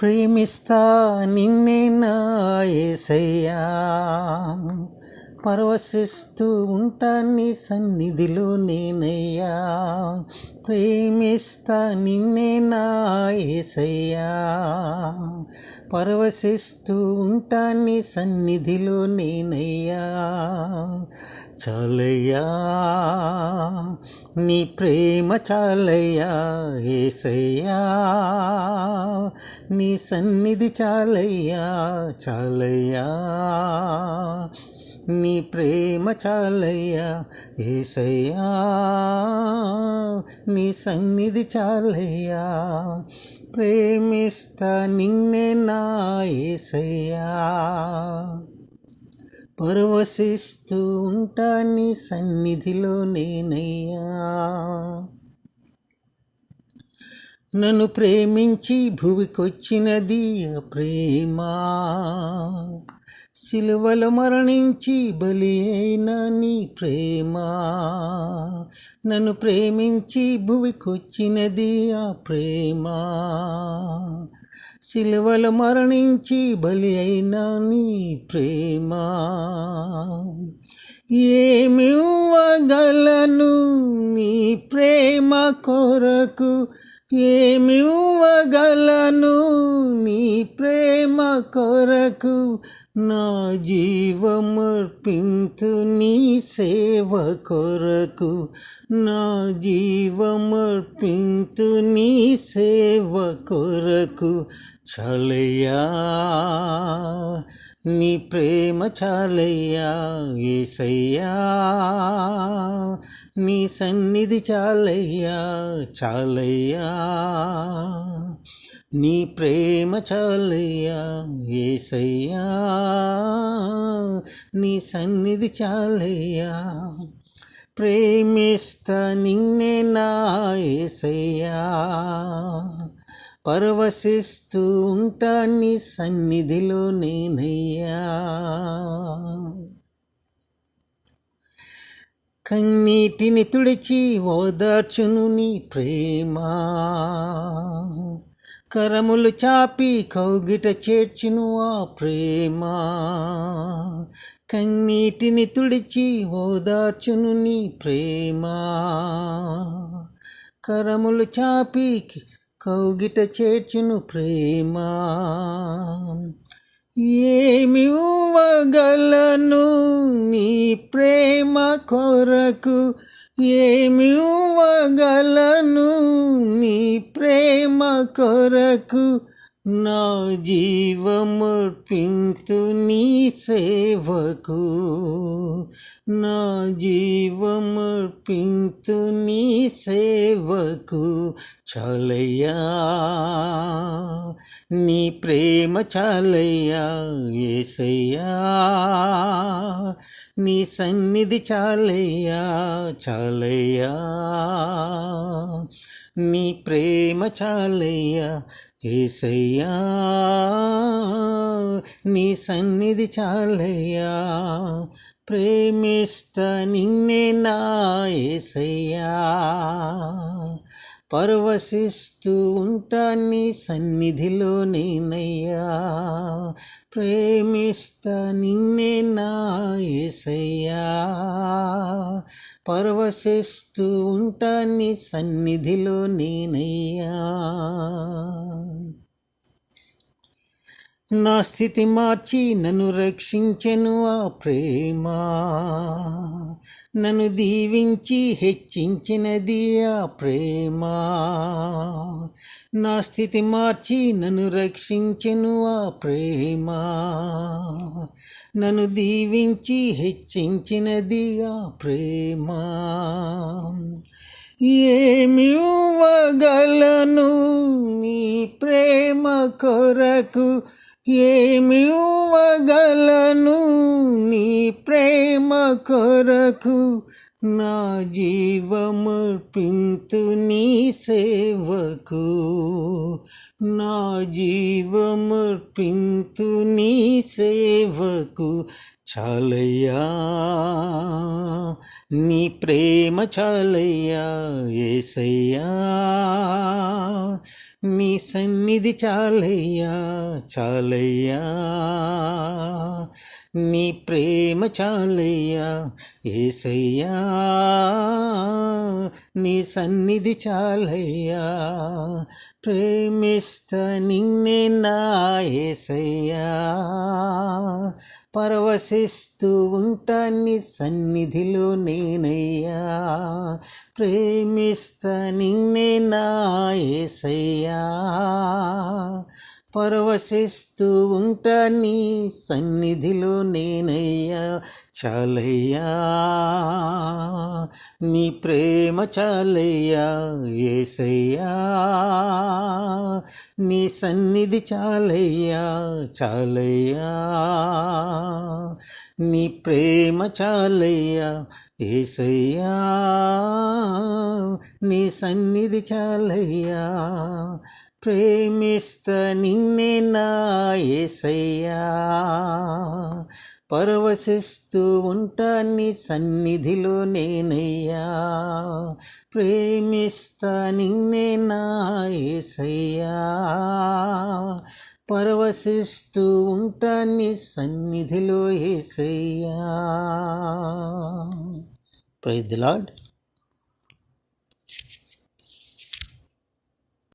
ప్రేమిస్తా నిన్నే నా ఏసయ్యా. పరవశిస్తూ ఉంటా నీ సన్నిధిలో నేనయ్యా. ప్రేమిస్తా నిన్నే నా ఏసయ్యా. పరవశిస్తూ ఉంటా నీ సన్నిధిలో నేనయ్యా. చాలయ్యా నీ ప్రేమ చాలయ్యా ఏసయ్యా. నీ సన్నిధి చాలయ్యా చాలయ్యా. నీ ప్రేమ చాలయ్యా ఏసయ్యా. నీ సన్నిధి చాలయ్యా ప్రేమిస్తా నిన్నే నా ఏసయ్యా. పరవశిస్తూ ఉంటా నీ సన్నిధిలో నేనయ్యా. నన్ను ప్రేమించి భువికొచ్చినది ప్రేమ. సిలువలు మరణించి బలి అయిన నీ ప్రేమ. నన్ను ప్రేమించి భువికొచ్చినది ఆ ప్రేమ. సిలువలు మరణించి బలి అయిన నీ ప్రేమ. ఏమివ్వగలను నీ ప్రేమ కొరకు? ఏమివ్వగలను నీ ప్రేమ కొరకు? నా జీవమర్పింతు నీ సేవ కొరకు. నా జీవమర్పింతు నీ సేవ కొరకు. చలయ్యా నీ ప్రేమ చాలయ్యా ఏసయ్యా. నీ సన్నిధి చాలయ్యా చాలయ్యా. నీ ప్రేమ చాలయ్యా ఏసయ్యా. నీ సన్నిధి చాలయ్యా. ప్రేమిస్తా నిన్నే నా ఏసయ్యా. పరవశిస్తూ ఉంటా నీ సన్నిధిలో నేనయ్యా. కన్నీటిని తుడిచి ఓదార్చును నీ ప్రేమ. కరములు చాపి కౌగిట చేర్చును ఆ ప్రేమ. కన్నీటిని తుడిచి ఓదార్చును నీ ప్రేమ. కరములు చాపి కౌగిట చేర్చును ప్రేమ. ఏమివ్వగలను నీ ప్రేమ కొరకు కొరకు నా జీవమర్పింతు నీ సేవకు. నా జీవమర్పింతు నీ సేవకు చాలయ్యా. నీ ప్రేమ చాలయ్యా ఏసయ్యా. నీ సన్నిధి చాలయ్యా చాలయ్యా. నీ ప్రేమ చాలయ్యా ఏసయ్యా. నీ సన్నిధి చాలయ్యా ప్రేమిస్తా నిన్నే నా ఏసయ్యా. పరవశిస్తూ ఉంటా నీ సన్నిధిలో నేనయ్యా ప్రేమిస్తా నిన్నే నా ఏసయ్యా. పరవశిస్తూ ఉంటా నీ సన్నిధిలో నేనయ్యా. నా స్థితి మార్చి నన్ను రక్షించెను ఆ ప్రేమ. నన్ను దీవించి హెచ్చించినది ఆ ప్రేమ. నా స్థితి మార్చి నన్ను రక్షించెను ఆ ప్రేమ. నన్ను దీవించి హెచ్చించినది ఆ ప్రేమ. ఏమివ్వగలను నీ ప్రేమ కొరకు ఏమివ్వగలను నీ ప్రేమ కొరకు? నా జీవమర్పింతు నీ సేవకు. నా జీవమర్పింతు నీ సేవకు. చాలయ్యా నీ ప్రేమ చాలయ్యా ఏసయ్యా. నీ సన్నిధి చాలయ్యా చాలయ్యా. నీ ప్రేమ చాలయ్యా ఏసయ్యా. నీ సన్నిధి చాలయ్యా. ప్రేమిస్తా నిన్నే నా ఏసయ్యా. పరవశిస్తూ ఉంటా నీ సన్నిధిలో నేనయ్యా. ప్రేమిస్తా నిన్నే నా ఏసయ్యా. పరవశిస్తూ ఉంటా నీ సన్నిధిలో నేనయ్యా. చాలయ్యా నీ ప్రేమ చాలయ్యా ఏసయ్యా. నీ సన్నిధి చాలయ్యా చాలయ్యా. నీ ప్రేమ చాలయ్యా ఏసయ్యా. నీ సన్నిధి చాలయ్యా ప్రేమిస్త నిన్నే నా ఏసయ్యా. పరవశిస్తూ ఉంటా నీ సన్నిధిలో నేనయ్యా. ప్రేమిస్తా నిన్నే నా ఏసయ్యా. పరవశిస్తూ ఉంటా నీ సన్నిధిలో ఏసయ్యా. Praise the